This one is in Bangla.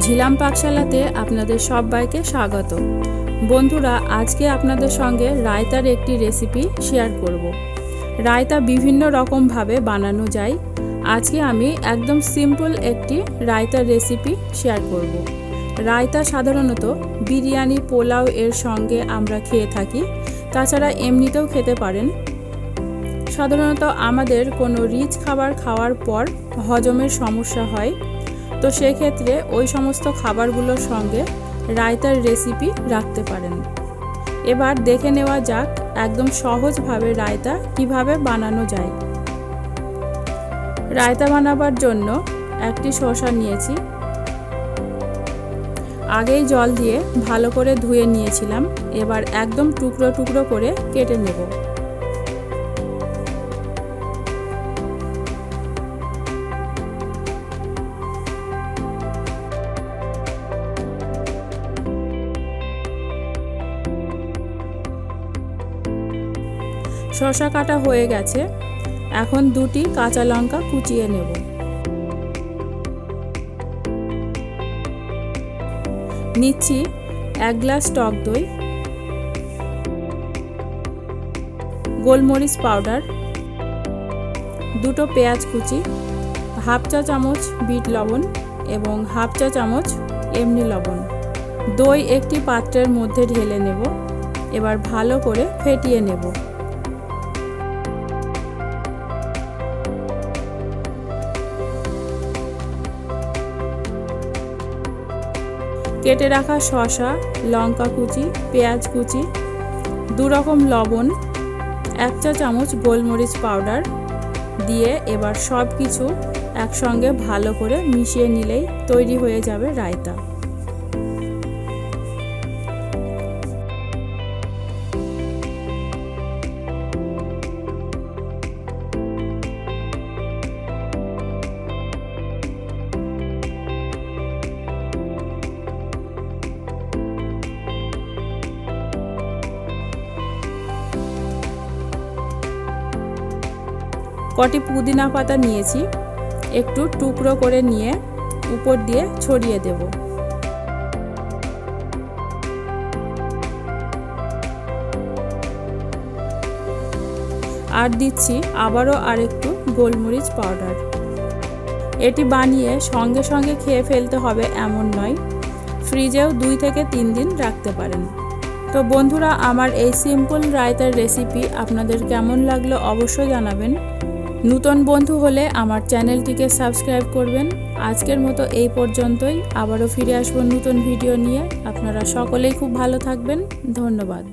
ঝিলাম পাকশালাতে আপনাদের সবাইকে স্বাগত। বন্ধুরা, আজকে আপনাদের সঙ্গে রায়তার একটি রেসিপি শেয়ার করব। রায়তা বিভিন্ন রকমভাবে বানানো যায়। আজকে আমি একদম সিম্পল একটি রায়তার রেসিপি শেয়ার করব। রায়তা সাধারণত বিরিয়ানি, পোলাও এর সঙ্গে আমরা খেয়ে থাকি। তাছাড়া এমনিতেও খেতে পারেন। সাধারণত আমাদের কোনো রিচ খাবার খাওয়ার পর হজমের সমস্যা হয়। তো সেক্ষেত্রে ওই সমস্ত খাবারগুলোর সঙ্গে রায়তার রেসিপি রাখতে পারেন। এবার দেখে নেওয়া যাক একদম সহজভাবে রায়তা কীভাবে বানানো যায়। রায়তা বানাবার জন্য একটি শসা নিয়েছি। আগেই জল দিয়ে ভালো করে ধুয়ে নিয়েছিলাম। এবার একদম টুকরো টুকরো করে কেটে নেব। শশা কাটা হয়ে গেছে। এখন দুটি কাঁচা লঙ্কা কুচিয়ে নেব। নিচ্ছি এক গ্লাস টক দই। গোলমরিচ পাউডার। দুটো পেঁয়াজ কুচি। হাফ চা চামচ বিট লবণ এবং হাফ চা চামচ এমনি লবণ। দই একটি পাত্রের মধ্যে ঢেলে নেব। এবার ভালো করে ফেটিয়ে নেব। কেটে রাখা শশা লঙ্কা কুচি, পেঁয়াজ কুচি, দু রকম লবণ, এক চা চামচ গোলমরিচ পাউডার দিয়ে এবার সব কিছু একসঙ্গে ভালো করে মিশিয়ে নিলেই তৈরি হয়ে যাবে রায়তা। কটি পুদিনা পাতা নিয়েছি, একটু টুকরো করে নিয়ে উপর দিয়ে ছড়িয়ে দেব। আর দিচ্ছি আবারও আরেকটু গোলমরিচ পাউডার। এটি বানিয়ে সঙ্গে সঙ্গে খেয়ে ফেলতে হবে এমন নয়, ফ্রিজেও দুই থেকে তিন দিন রাখতে পারেন। তো বন্ধুরা, আমার এই সিম্পল রায়তার রেসিপি আপনাদের কেমন লাগল অবশ্যই জানাবেন। নূতন বন্ধু হলে আমার চ্যানেলটিকে সাবস্ক্রাইব করবেন। আজকের মতো এই পর্যন্তই। আবারও ফিরে আসব নতুন ভিডিও নিয়ে। আপনারা সকলেই খুব ভালো থাকবেন। ধন্যবাদ।